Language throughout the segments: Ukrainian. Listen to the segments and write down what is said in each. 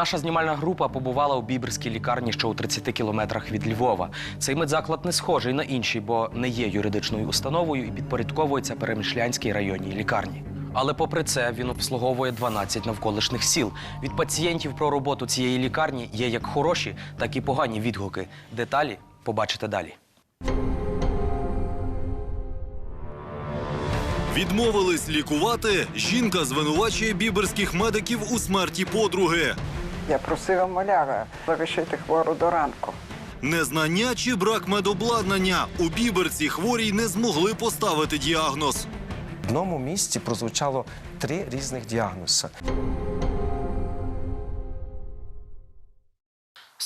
Наша знімальна група побувала у біберській лікарні, що у 30 кілометрах від Львова. Цей медзаклад не схожий на інші, бо не є юридичною установою і підпорядковується Перемишлянській районній лікарні. Але попри це він обслуговує 12 навколишніх сіл. Від пацієнтів про роботу цієї лікарні є як хороші, так і погані відгуки. Деталі побачите далі. Відмовились лікувати. Жінка звинувачує біберських медиків у смерті подруги. Я просила маляра залишити хвору до ранку. Незнання чи брак медобладнання у біберці хворій не змогли поставити діагноз. В одному місці прозвучало три різних діагнози.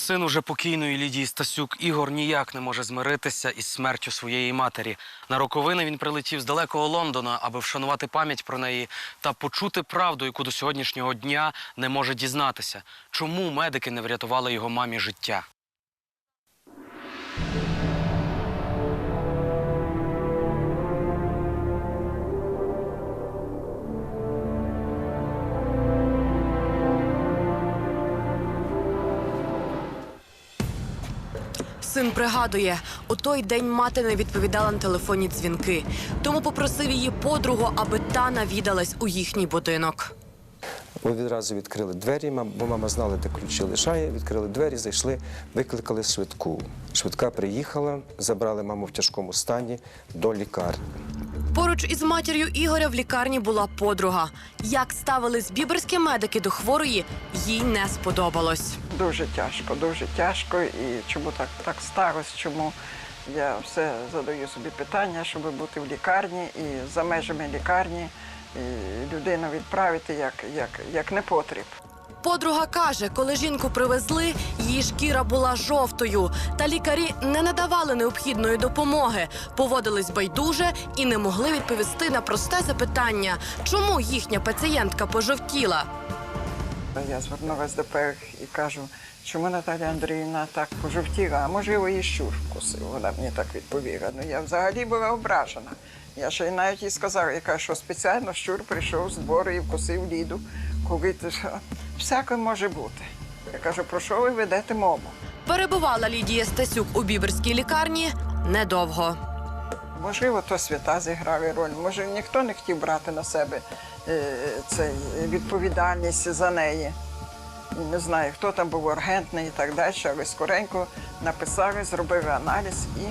Син уже покійної Лідії Стасюк Ігор ніяк не може змиритися із смертю своєї матері. На роковини він прилетів з далекого Лондона, аби вшанувати пам'ять про неї та почути правду, яку до сьогоднішнього дня не може дізнатися. Чому медики не врятували його мамі життя? Син пригадує, у той день мати не відповідала на телефонні дзвінки, тому попросив її подругу, аби та навідалась у їхній будинок. Ми відразу відкрили двері, бо мама знала, де ключі лишає. Відкрили двері, зайшли, викликали швидку. Швидка приїхала, забрали маму в тяжкому стані до лікарні. Поруч із матір'ю Ігоря в лікарні була подруга. Як ставились біберські медики до хворої, їй не сподобалось. Дуже тяжко, дуже тяжко. І чому так, так сталося, чому я все задаю собі питання, щоб бути в лікарні і за межами лікарні людину відправити як, як, як непотріб. Подруга каже, коли жінку привезли, її шкіра була жовтою, та лікарі не надавали необхідної допомоги, поводились байдуже і не могли відповісти на просте запитання, чому їхня пацієнтка пожовтіла. Я звернулася до перших і кажу, чому Наталя Андріївна так пожовтіла, а можливо, її щур вкусив. Вона мені так відповіла. Ну я взагалі була ображена. Я ще й навіть їй сказала, яка що спеціально щур прийшов з двору і вкусив ліду, коли ти всяке може бути. Я кажу, про що ви ведете мову? Перебувала Лідія Стасюк у біберській лікарні недовго. Можливо, то свята зіграли роль. Може, ніхто не хотів брати на себе е, цей, відповідальність за неї. Не знаю, хто там був ургентний і так далі, але скоренько написали, зробили аналіз і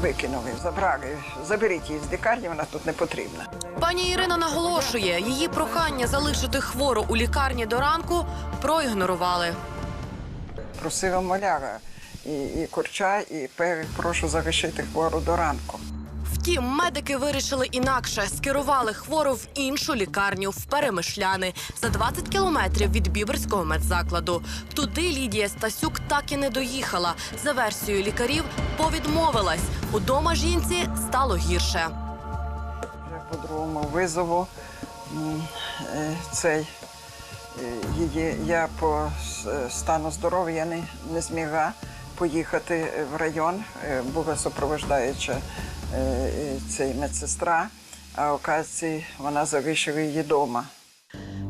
викинули, забрали. Заберіть її з лікарні, вона тут не потрібна. Пані Ірина наголошує, її прохання залишити хвору у лікарні до ранку проігнорували. Просила маляра і, і курча, і прошу залишити хвору до ранку. Втім, медики вирішили інакше, скерували хвору в іншу лікарню в Перемишляни за 20 кілометрів від біберського медзакладу. Туди Лідія Стасюк так і не доїхала. За версією лікарів, повідмовилась. Удома жінці стало гірше. Вже по другому визову е, цей е, її я по стану здоров'я не, не змігла поїхати в район. Е, Була супроводжаюча е, е, цей медсестра, а оказці вона залишила її вдома.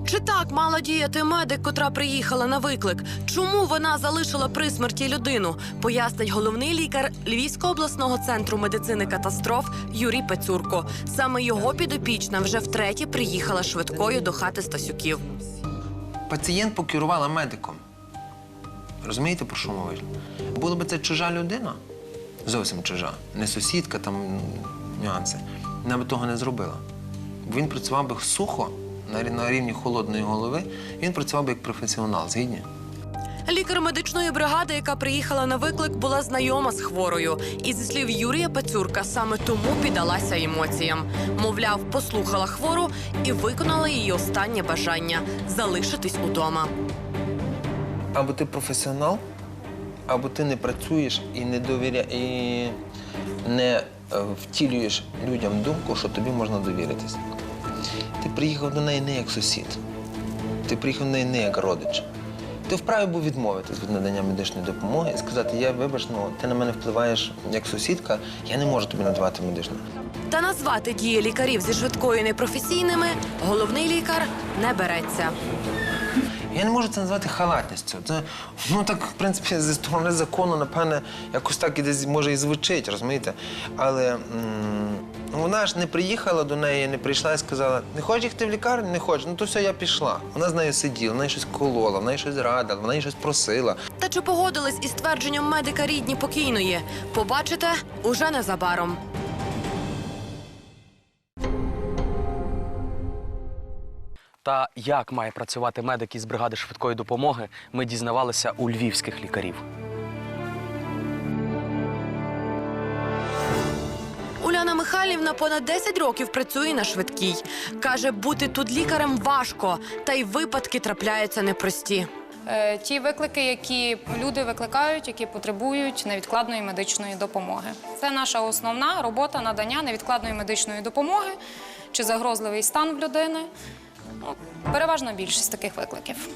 Чи так мала діяти медик, котра приїхала на виклик? Чому вона залишила при смерті людину? Пояснить головний лікар Львівського обласного центру медицини катастроф Юрій Пецюрко. Саме його підопічна вже втретє приїхала швидкою до хати Стасюків. Пацієнт покерувала медиком. Розумієте, про що мова? Була би це чужа людина, зовсім чужа, не сусідка, там нюанси. Вона би того не зробила. Він працював би сухо на рівні холодної голови, він працював би як професіонал, згідні? Лікар медичної бригади, яка приїхала на виклик, була знайома з хворою. І зі слів Юрія Пецюрка, саме тому піддалася емоціям. Мовляв, послухала хвору і виконала її останнє бажання залишитись удома. Або ти професіонал, або ти не працюєш і не довіря... і не е, втілюєш людям думку, що тобі можна довіритися. Ти приїхав до неї не як сусід, ти приїхав до неї не як родич. Ти вправі був відмовитись від надання медичної допомоги і сказати, я вибач, ну ти на мене впливаєш як сусідка, я не можу тобі надавати медичну. Та назвати дії лікарів зі швидкою непрофесійними головний лікар не береться. Я не можу це назвати халатністю. Це, ну так, в принципі, зі сторони закону, напевне, якось так і десь може і звучить, розумієте? Але м, вона ж не приїхала до неї, не прийшла і сказала: не хочеш їхати в лікарню? Не хочеш. Ну то все, я пішла. Вона з нею сиділа, вона їй щось колола, вона їй щось радила, вона їй щось просила. Та чи погодились із твердженням медика рідні покійної? Побачите уже незабаром. Та як має працювати медик із бригади швидкої допомоги, ми дізнавалися у львівських лікарів. Уляна Михайлівна понад 10 років працює на швидкій. Каже, бути тут лікарем важко, та й випадки трапляються непрості. Е, ті виклики, які люди викликають, які потребують невідкладної медичної допомоги. Це наша основна робота надання невідкладної медичної допомоги чи загрозливий стан в людини. Переважна більшість таких викликів.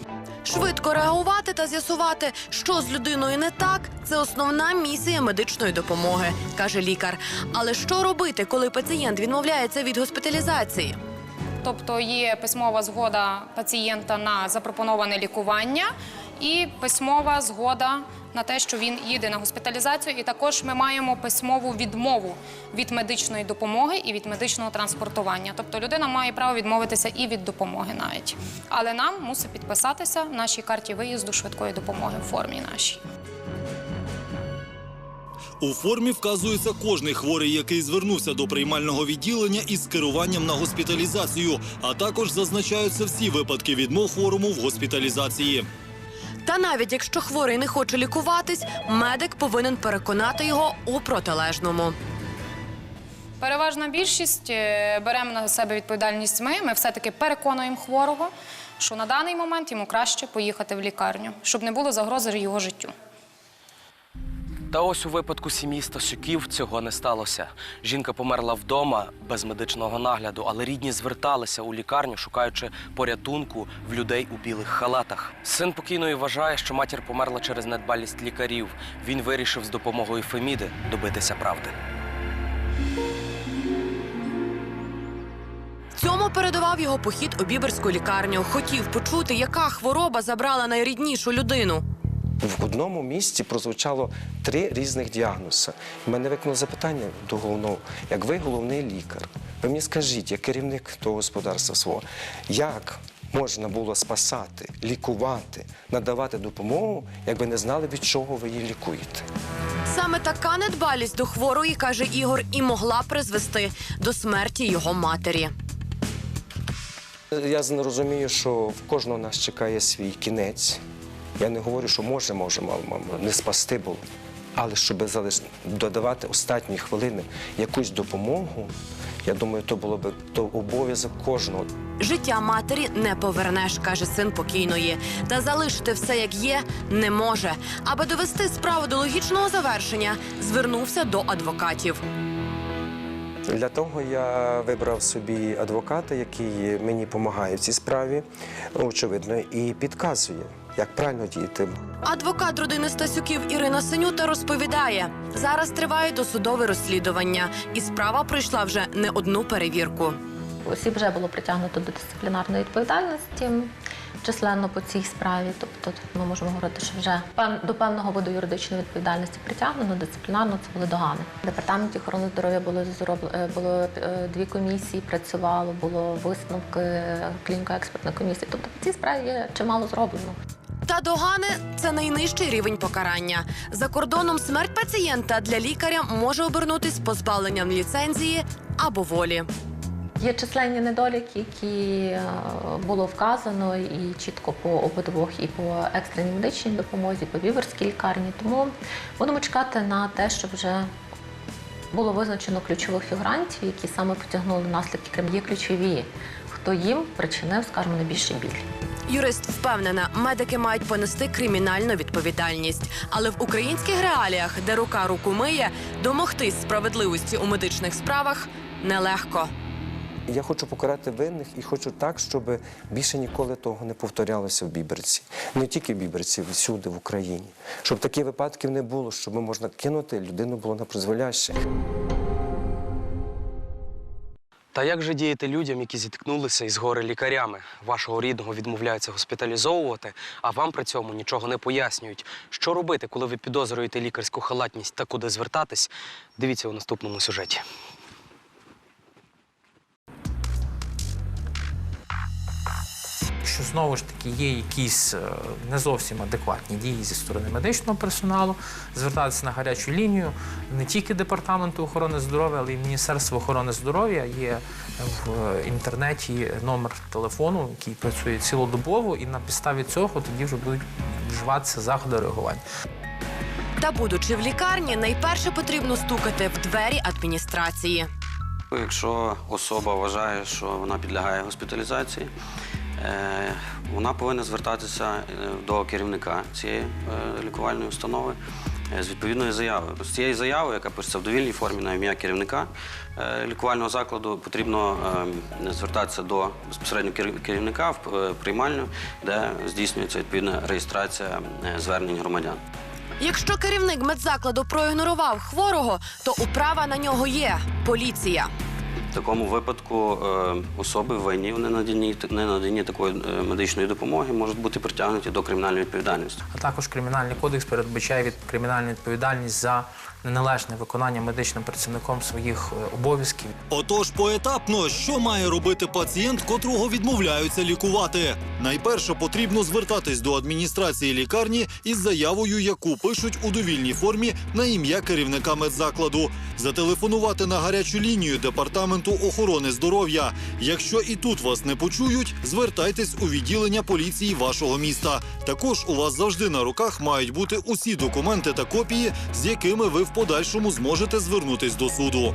Швидко реагувати та з'ясувати, що з людиною не так, це основна місія медичної допомоги, каже лікар. Але що робити, коли пацієнт відмовляється від госпіталізації? Тобто є письмова згода пацієнта на запропоноване лікування і письмова згода на те, що він їде на госпіталізацію. І також ми маємо письмову відмову від медичної допомоги і від медичного транспортування. Тобто людина має право відмовитися і від допомоги навіть. Але нам мусить підписатися в нашій карті виїзду швидкої допомоги в формі нашій. У формі вказується кожний хворий, який звернувся до приймального відділення із керуванням на госпіталізацію, а також зазначаються всі випадки відмов хворому в госпіталізації. Та навіть якщо хворий не хоче лікуватись, медик повинен переконати його у протилежному. Переважна більшість е, беремо на себе відповідальність. Ми ми все-таки переконуємо хворого, що на даний момент йому краще поїхати в лікарню, щоб не було загрози його життю. Та ось у випадку сім'ї Стасюків цього не сталося. Жінка померла вдома без медичного нагляду, але рідні зверталися у лікарню, шукаючи порятунку в людей у білих халатах. Син покійної вважає, що матір померла через недбалість лікарів. Він вирішив з допомогою Феміди добитися правди. Цьому передував його похід у біберську лікарню. Хотів почути, яка хвороба забрала найріднішу людину. В одному місці прозвучало три різних діагнози. У мене викликало запитання до головного, як ви головний лікар, ви мені скажіть, як керівник того господарства свого, як можна було спасати, лікувати, надавати допомогу, як ви не знали, від чого ви її лікуєте? Саме така недбалість до хворої, каже Ігор, і могла призвести до смерті його матері. Я розумію, що в кожного нас чекає свій кінець. Я не говорю, що може, може, мало, мало, не спасти було. Але щоб залиш... додавати останні хвилини якусь допомогу, я думаю, то було б то обов'язок кожного. Життя матері не повернеш, каже син покійної. Та залишити все як є не може. Аби довести справу до логічного завершення, звернувся до адвокатів. Для того я вибрав собі адвоката, який мені допомагає в цій справі, очевидно, і підказує, як правильно діяти. Адвокат родини Стасюків Ірина Синюта розповідає: зараз триває досудове розслідування, і справа пройшла вже не одну перевірку. Осіб вже було притягнуто до дисциплінарної відповідальності численно по цій справі. Тобто ми можемо говорити, що вже до певного виду юридичної відповідальності притягнено, дисциплінарно це були догани. В департаменті охорони здоров'я було зроблено було е, дві комісії, працювало, було висновки клініко-експертної комісії. Тобто по цій справі є чимало зроблено. Та догани це найнижчий рівень покарання. За кордоном смерть пацієнта для лікаря може обернутись позбавленням ліцензії або волі. Є численні недоліки, які е, було вказано і чітко по обидвох, і по екстреній медичній допомозі, по віверській лікарні. Тому будемо чекати на те, щоб вже було визначено ключових фігурантів, які саме потягнули наслідки крім є ключові, хто їм причинив, скажімо, найбільший біль. Юрист впевнена, медики мають понести кримінальну відповідальність. Але в українських реаліях, де рука руку миє, домогтись справедливості у медичних справах нелегко. Я хочу покарати винних і хочу так, щоб більше ніколи того не повторялося в Біберці. Не тільки в Біберці, всюди в Україні. Щоб таких випадків не було, щоб можна кинути, людину було на призволяще. Та як же діяти людям, які зіткнулися із горе лікарями? Вашого рідного відмовляються госпіталізовувати, а вам при цьому нічого не пояснюють. Що робити, коли ви підозрюєте лікарську халатність та куди звертатись? Дивіться у наступному сюжеті. Що знову ж таки є якісь е, не зовсім адекватні дії зі сторони медичного персоналу, звертатися на гарячу лінію не тільки департаменту охорони здоров'я, але й Міністерства охорони здоров'я. Є в інтернеті номер телефону, який працює цілодобово, і на підставі цього тоді вже будуть вживатися заходи реагування. Та будучи в лікарні, найперше потрібно стукати в двері адміністрації. Якщо особа вважає, що вона підлягає госпіталізації, е, вона повинна звертатися е, до керівника цієї е, лікувальної установи е, з відповідною заявою. З цією заявою, яка пишеться в довільній формі на ім'я керівника е, лікувального закладу, потрібно е, звертатися до безпосередньо кер- керівника в е, приймальню, де здійснюється відповідна реєстрація е, звернень громадян. Якщо керівник медзакладу проігнорував хворого, то управа на нього є поліція. В такому випадку е, особи винні в ненаданні, ненаданні такої е, медичної допомоги можуть бути притягнуті до кримінальної відповідальності. А також кримінальний кодекс передбачає від кримінальну відповідальність за неналежне виконання медичним працівником своїх е, обов'язків. Отож, поетапно, що має робити пацієнт, котрого відмовляються лікувати? Найперше потрібно звертатись до адміністрації лікарні із заявою, яку пишуть у довільній формі на ім'я керівника медзакладу, зателефонувати на гарячу лінію департаменту охорони здоров'я. Якщо і тут вас не почують, звертайтесь у відділення поліції вашого міста. Також у вас завжди на руках мають бути усі документи та копії, з якими ви в подальшому зможете звернутись до суду.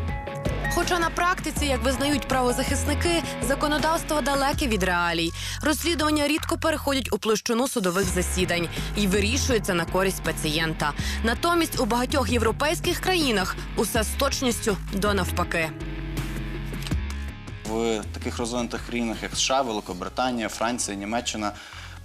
Хоча на практиці, як визнають правозахисники, законодавство далеке від реалій. Розслідування рідко переходять у площину судових засідань і вирішується на користь пацієнта. Натомість у багатьох європейських країнах усе з точністю до навпаки. В таких розвинутих країнах, як США, Великобританія, Франція, Німеччина,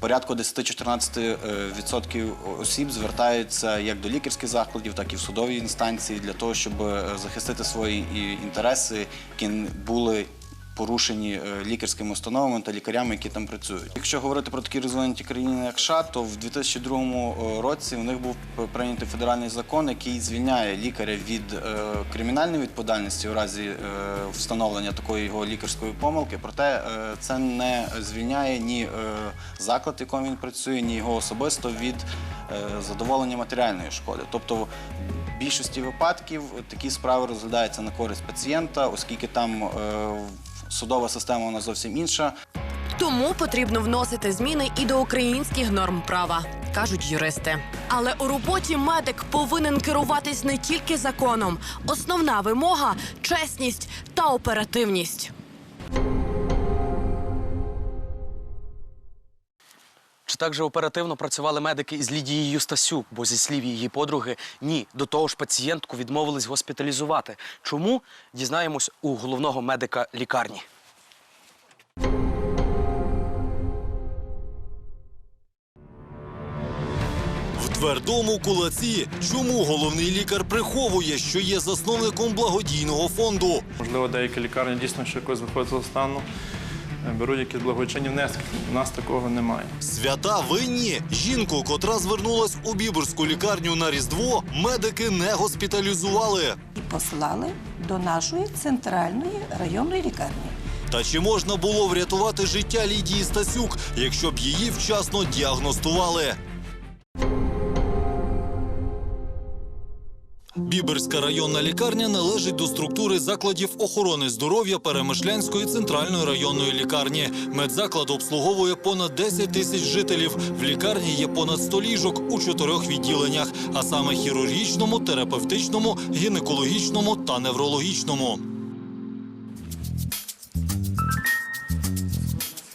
порядку 10-14% осіб звертаються як до лікарських закладів, так і в судові інстанції для того, щоб е, захистити свої інтереси, які були порушені е, лікарськими установами та лікарями, які там працюють. Якщо говорити про такі розвинуті країни, як США, то в 2002 році у них був прийнятий федеральний закон, який звільняє лікаря від е, кримінальної відповідальності у разі е, встановлення такої його лікарської помилки. Проте е, це не звільняє ні е, заклад, в якому він працює, ні його особисто від е, задоволення матеріальної шкоди. Тобто в більшості випадків такі справи розглядаються на користь пацієнта, оскільки там е, судова система вона зовсім інша. Тому потрібно вносити зміни і до українських норм права, кажуть юристи. Але у роботі медик повинен керуватись не тільки законом. Основна вимога чесність та оперативність. Чи так же оперативно працювали медики із Лідією Юстасюк, бо зі слів її подруги, ні, до того ж пацієнтку відмовились госпіталізувати. Чому? Дізнаємось у головного медика лікарні. В твердому кулаці чому головний лікар приховує, що є засновником благодійного фонду? Можливо, деякі лікарні дійсно ще якось виходять з стану, беруть якісь благочинні внески. У нас такого немає. Свята винні жінку, котра звернулась у біберську лікарню на різдво, медики не госпіталізували. і послали до нашої центральної районної лікарні. Та чи можна було врятувати життя Лідії Стасюк, якщо б її вчасно діагностували? Біберська районна лікарня належить до структури закладів охорони здоров'я Перемишлянської центральної районної лікарні. Медзаклад обслуговує понад 10 тисяч жителів. В лікарні є понад 100 ліжок у чотирьох відділеннях, а саме хірургічному, терапевтичному, гінекологічному та неврологічному.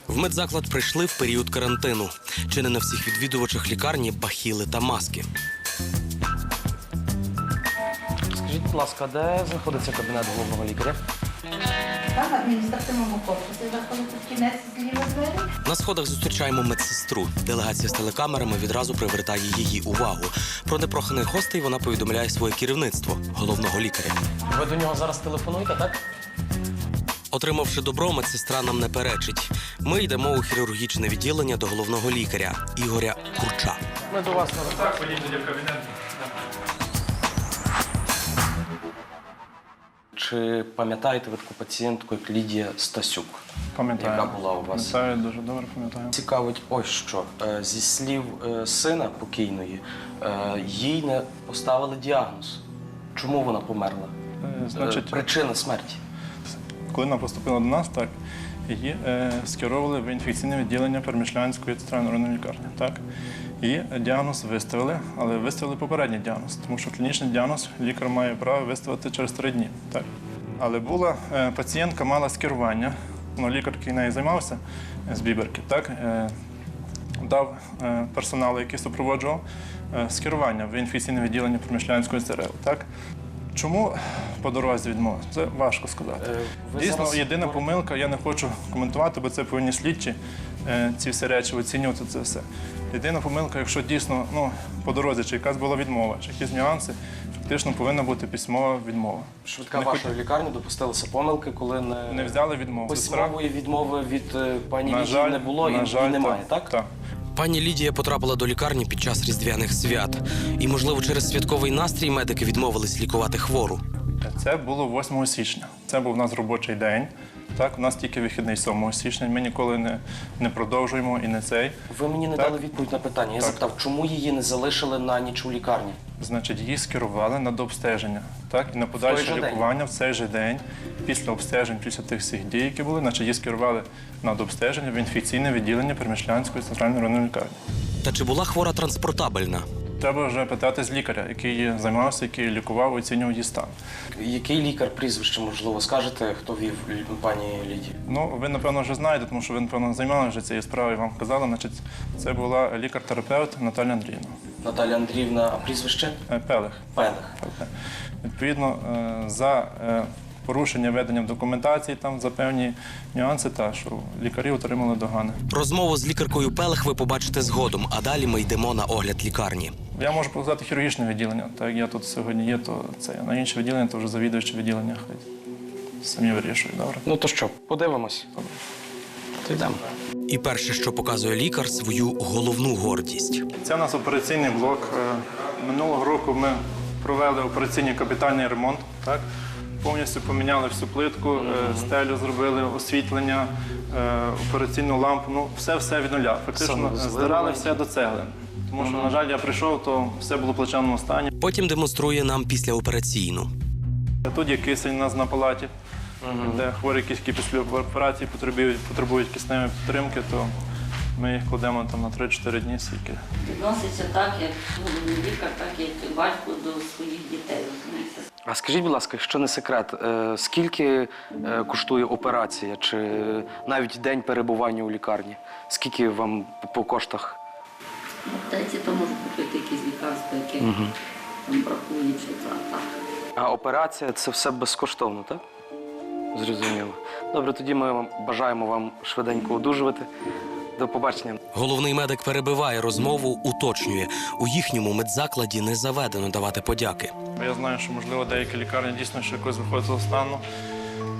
В медзаклад прийшли в період карантину. Чи не на всіх відвідувачах лікарні бахіли та маски. Будь ласка, де знаходиться кабінет головного лікаря? Там в адміністративному корпусі заходите в кінець зліва двері. На сходах зустрічаємо медсестру. Делегація з телекамерами відразу привертає її увагу. Про непроханих гостей вона повідомляє своє керівництво головного лікаря. Ви до нього зараз телефонуєте, так? Отримавши добро, медсестра нам не перечить. Ми йдемо у хірургічне відділення до головного лікаря Ігоря Курча. Ми до вас на так, тоді в кабінет. Чи пам'ятаєте ви таку пацієнтку, як Лідія Стасюк? Пам'ятаю. Яка була у вас? Пам'ятаю, дуже добре пам'ятаю. Цікавить ось що. Е, Зі слів е, сина покійної, е, їй не поставили діагноз. Чому вона померла? Е, Е, Значить, Причина смерті. коли вона поступила до нас, так, її е, скеровували в інфекційне відділення Перемішлянської центральної районної лікарні. Так. І діагноз виставили, але виставили попередній діагноз, тому що клінічний діагноз лікар має право виставити через три дні. Так. Але була е, пацієнтка мала скерування, ну, лікар, який нею займався е, з Біберки, так, е, дав персоналу, який супроводжував, скерування в інфекційне відділення Промішлянської ЦРЛ. Так? Чому по дорозі відмова? Це важко сказати. Е, ви Дійсно, зараз єдина помилка, я не хочу коментувати, бо це повинні слідчі ці всі речі оцінювати це все. Єдина помилка, якщо дійсно ну, по дорозі, чи якась була відмова, чи якісь нюанси, фактично повинна бути письмова відмова. Швидка Не вашої лікарні допустилася помилки, коли не, Не взяли відмову. письмової відмови від е, пані На Лідії жаль, не було на і, жаль, і немає, так? Так. Пані Лідія потрапила до лікарні під час різдвяних свят. І, можливо, через святковий настрій медики відмовились лікувати хвору. Це було 8 січня. Це був у нас робочий день. Так, у нас тільки вихідний 7 січня. Ми ніколи не, не продовжуємо і не цей. Ви мені не Так. дали відповідь на питання. Я Так. запитав, чому її не залишили на ніч у лікарні? Значить, її скерували на дообстеження. Так, і на же подальше день? лікування в цей же день, після обстежень, після тих всіх дій, які були, значить, її скерували на дообстеження в інфекційне відділення Перемішлянської центральної районної лікарні. Та чи була хвора транспортабельна? Треба вже питати з лікаря, який займався, який лікував, оцінював її стан. Який лікар прізвище, можливо, скажете, хто вів пані Лідію? Ну, ви, напевно, вже знаєте, тому що ви, напевно, займалися вже цією справою, вам казали. Значить, це була лікар-терапевт Наталя Андріївна. Наталя Андріївна, а прізвище? Е, Пелех. Пелех. Відповідно, е, за е, порушення ведення документації, там за певні нюанси, та що лікарі отримали догани. Розмову з лікаркою Пелех ви побачите згодом, а далі ми йдемо на огляд лікарні. Я можу показати хірургічне відділення. Так як я тут сьогодні є, то це на інше відділення, то вже завідуючі відділення хай самі вирішують. Добре. Ну то що, подивимось? То йдемо. І перше, що показує лікар, свою головну гордість. Це у нас операційний блок. Е, Минулого року ми провели операційний капітальний ремонт. Так? Повністю поміняли всю плитку, е, стелю зробили, освітлення, е, операційну лампу. Ну, все-все від нуля. Фактично здирали все до цеглин. Тому що, на жаль, я прийшов, то все було в плачевному стані. Потім демонструє нам післяопераційну. Тут є кисень у нас на палаті, де хворі, які після операції потребують, потребують кисневої підтримки, то ми їх кладемо там на 3-4 дні стільки. Відноситься так, як головний лікар, так як батько до своїх дітей. розумієте. А скажіть, будь ласка, якщо не секрет, е, скільки е, коштує операція, чи навіть день перебування у лікарні? Скільки вам по коштах? В аптеці то можуть купити якісь лікарства, які там чи це так. А операція це все безкоштовно, так? Зрозуміло. Добре, тоді ми вам бажаємо вам швиденько одужувати. До побачення. Головний медик перебиває розмову, уточнює. У їхньому медзакладі не заведено давати подяки. Я знаю, що можливо деякі лікарні дійсно ще якось виходять з стану,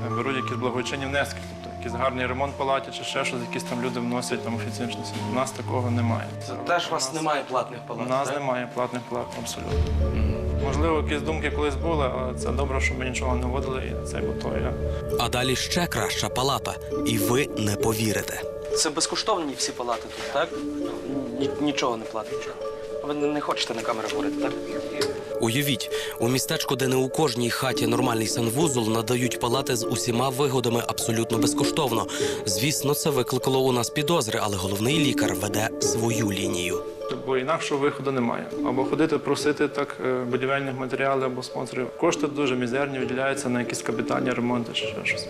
беруть якісь благочинні внески, якийсь гарний ремонт в палаті чи ще щось, якісь там люди вносять там офіційно. У нас такого немає. Теж у вас немає платних У палат? нас немає платних палат абсолютно. Можливо, якісь думки колись були, але це добре, що ми нічого не вводили, і це я. А далі ще краща палата, і ви не повірите. Це безкоштовні всі палати тут, так? нічого не платить. Ви не хочете на камеру говорити, так? Уявіть, у містечку, де не у кожній хаті нормальний санвузол, надають палати з усіма вигодами абсолютно безкоштовно. Звісно, це викликало у нас підозри, але головний лікар веде свою лінію. Бо інакшого виходу немає. Або ходити просити так е, будівельних матеріалів або спонсорів. Кошти дуже мізерні виділяються на якісь капітальні ремонти чи ще щось.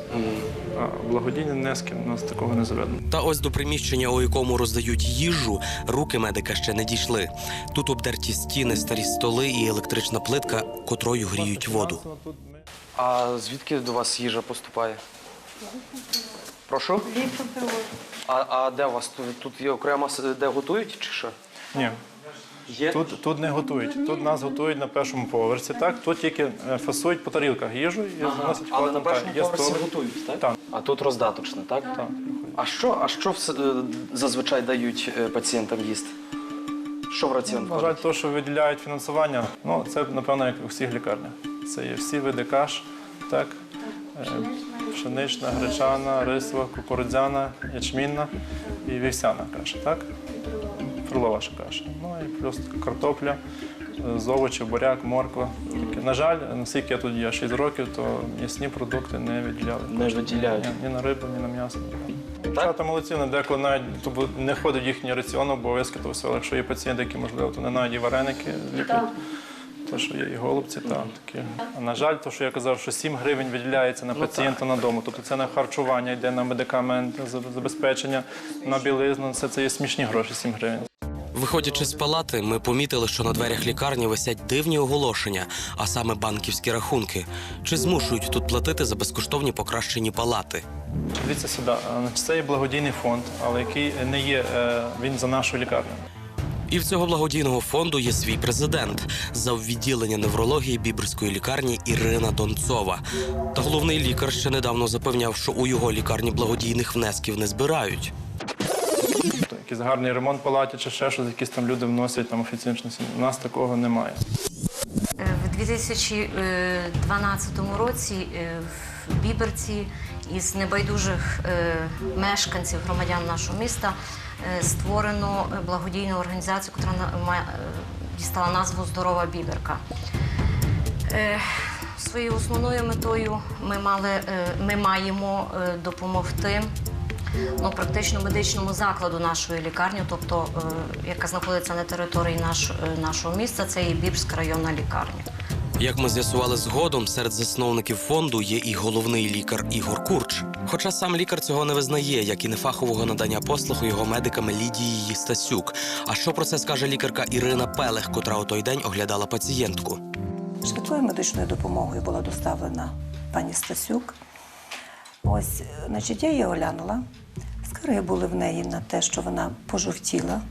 А благодійні внески у нас такого не заведено. Та ось до приміщення, у якому роздають їжу, руки медика ще не дійшли. Тут обдерті стіни, старі столи і електрична плитка, котрою гріють воду. А звідки до вас їжа поступає? Прошу? А, а де у вас тут, тут є окремо де готують чи що? Ні. Є? Тут, тут не готують. Тут нас готують на першому поверсі. Так, тут тільки е, фасують по тарілках їжу і заносять Але на першому Так, поверсі столик. готують, так? Так. А тут роздаточне, так? Так. А що, а що все- е, зазвичай дають е, пацієнтам їсти? Що в раціон На жаль, то, що виділяють фінансування, ну це напевно як у всіх лікарнях. Це є всі види каш, так, пшенична, гречана, рисова, кукурудзяна, ячмінна і вівсяна каша, так? Фруllова каша. Ну і плюс картопля, з овочів, буряк, морква. Таке. На жаль, наскільки я тут є 6 років, то м'ясні продукти не виділяли. Не виділяють. Ні, ні на рибу, ні на м'ясо. Дівчата молодці, але деколи навіть тобто, не входить в їхній раціон обов'язки, то все. Якщо є пацієнти, які можливо, то не навіть і вареники лікують. То, що є і голубці, там такі. А на жаль, то, що я казав, що 7 гривень виділяється на пацієнта на дому. Тобто це на харчування, йде на медикаменти, за- забезпечення, на білизну. Це, це є смішні гроші, 7 гривень. Виходячи з палати, ми помітили, що на дверях лікарні висять дивні оголошення, а саме банківські рахунки. Чи змушують тут платити за безкоштовні покращені палати? Дивіться сюди, це є благодійний фонд, але який не є е, він за нашу лікарню. І в цього благодійного фонду є свій президент зав відділення неврології Бібрської лікарні Ірина Донцова. Та головний лікар ще недавно запевняв, що у його лікарні благодійних внесків не збирають. Якийсь гарний ремонт палаті чи ще щось, якісь там люди вносять там офіційно. У нас такого немає. Е, В 2012 році е, в Біберці із небайдужих е, мешканців громадян нашого міста створено благодійну організацію, яка дістала назву Здорова Біберка. Своєю основною метою ми, мали, ми маємо допомогти ну, практично медичному закладу нашої лікарні, тобто, е, яка знаходиться на території наш, е, нашого міста, це є Бібрська районна лікарня. Як ми з'ясували згодом, серед засновників фонду є і головний лікар Ігор Курч. Хоча сам лікар цього не визнає, як і нефахового надання послугу його медиками Лідії Стасюк. А що про це скаже лікарка Ірина Пелех, котра у той день оглядала пацієнтку? Швидкою медичною допомогою була доставлена пані Стасюк. Ось, е, значить, я її оглянула. Скарги були в неї на те, що вона пожовтіла,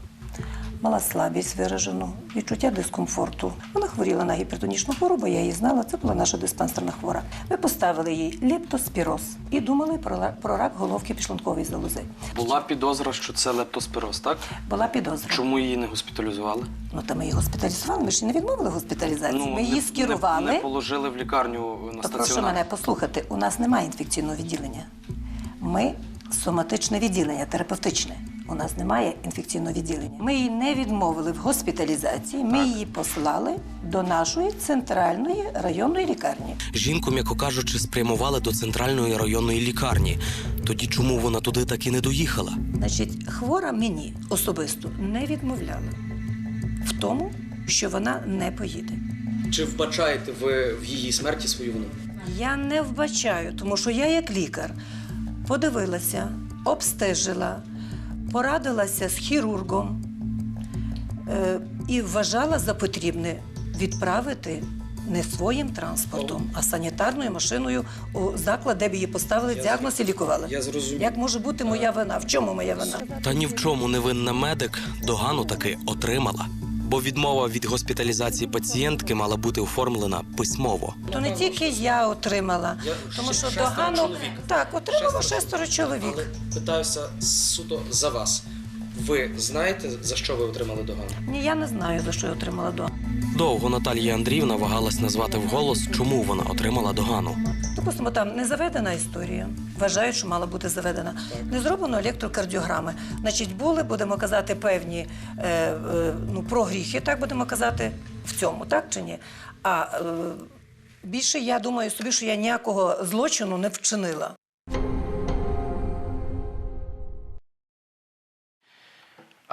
мала слабість виражену, відчуття дискомфорту. Вона хворіла на гіпертонічну хворобу, я її знала, це була наша диспансерна хвора. Ми поставили їй лептоспіроз і думали про, рак головки підшлункової залози. Була підозра, що це лептоспіроз, так? Була підозра. Чому її не госпіталізували? Ну, та ми її госпіталізували, ми ж не відмовили госпіталізації. ми її не- скерували. Не, не положили в лікарню на То прошу мене послухати. У нас немає інфекційного відділення. Ми соматичне відділення, терапевтичне. У нас немає інфекційного відділення. Ми її не відмовили в госпіталізації. Ми її послали до нашої центральної районної лікарні. Жінку, м'яко кажучи, спрямували до центральної районної лікарні. Тоді чому вона туди так і не доїхала? Значить, хвора мені особисто не відмовляла в тому, що вона не поїде. Чи вбачаєте ви в її смерті свою вину? Я не вбачаю, тому що я, як лікар, подивилася, обстежила, порадилася з хірургом е, і вважала за потрібне відправити не своїм транспортом, а санітарною машиною у заклад, де б її поставили діагноз і лікували. Я зрозумів. Як може бути моя вина? В чому моя вина? Та ні в чому не винна медик догану таки отримала. Бо відмова від госпіталізації пацієнтки мала бути оформлена письмово. То не тільки я отримала, тому що догану так отримало шестеро чоловік. питаюся суто за вас. Ви знаєте, за що ви отримали догану? Ні, я не знаю за що я отримала догану. Довго Наталія Андріївна вагалась назвати вголос, чому вона отримала догану. Допустимо, там не заведена історія. Вважають, що мала бути заведена. Не зроблено електрокардіограми. Значить, були, будемо казати, певні е, е, ну, прогріхи, так будемо казати, в цьому, так чи ні? А е, більше я думаю собі, що я ніякого злочину не вчинила.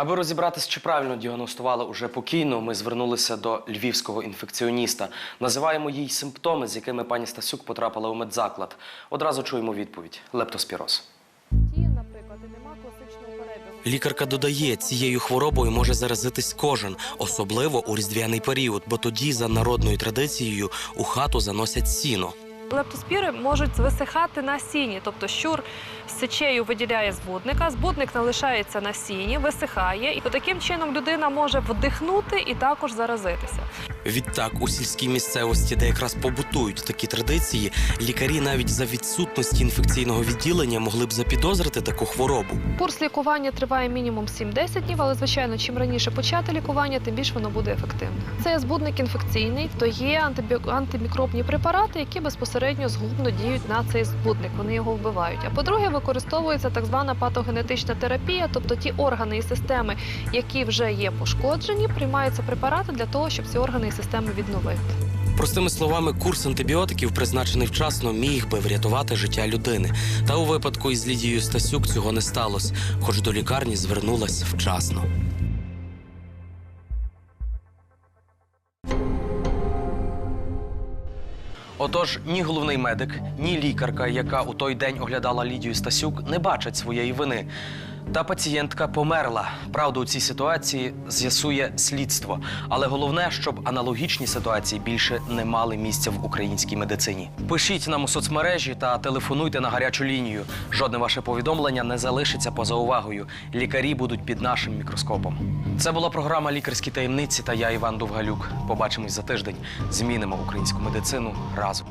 Аби розібратись, чи правильно діагностували уже покійно, ми звернулися до львівського інфекціоніста. Називаємо їй симптоми, з якими пані Стасюк потрапила у медзаклад. Одразу чуємо відповідь: лептоспіроз. Лікарка додає, цією хворобою може заразитись кожен, особливо у різдвяний період, бо тоді, за народною традицією, у хату заносять сіно. Лептоспіри можуть висихати на сіні, тобто щур з сечею виділяє збудника, збудник залишається на сіні, висихає, і таким чином людина може вдихнути і також заразитися. Відтак, у сільській місцевості, де якраз побутують такі традиції, лікарі навіть за відсутності інфекційного відділення могли б запідозрити таку хворобу. Курс лікування триває мінімум 7-10 днів, але звичайно, чим раніше почати лікування, тим більше воно буде ефективне. Це збудник інфекційний, то є антимікробні препарати, які безпосередньо згубно діють на цей збудник. Вони його вбивають. А по-друге, використовується так звана патогенетична терапія, тобто ті органи і системи, які вже є пошкоджені, приймаються препарати для того, щоб ці органи і системи відновити. Простими словами, курс антибіотиків, призначений вчасно, міг би врятувати життя людини. Та у випадку із Лідією Стасюк цього не сталося, хоч до лікарні звернулась вчасно. Отож, ні головний медик, ні лікарка, яка у той день оглядала Лідію Стасюк, не бачать своєї вини. Та пацієнтка померла. Правду у цій ситуації з'ясує слідство. Але головне, щоб аналогічні ситуації більше не мали місця в українській медицині. Пишіть нам у соцмережі та телефонуйте на гарячу лінію. Жодне ваше повідомлення не залишиться поза увагою. Лікарі будуть під нашим мікроскопом. Це була програма Лікарські таємниці та я Іван Довгалюк. Побачимось за тиждень. Змінимо українську медицину разом.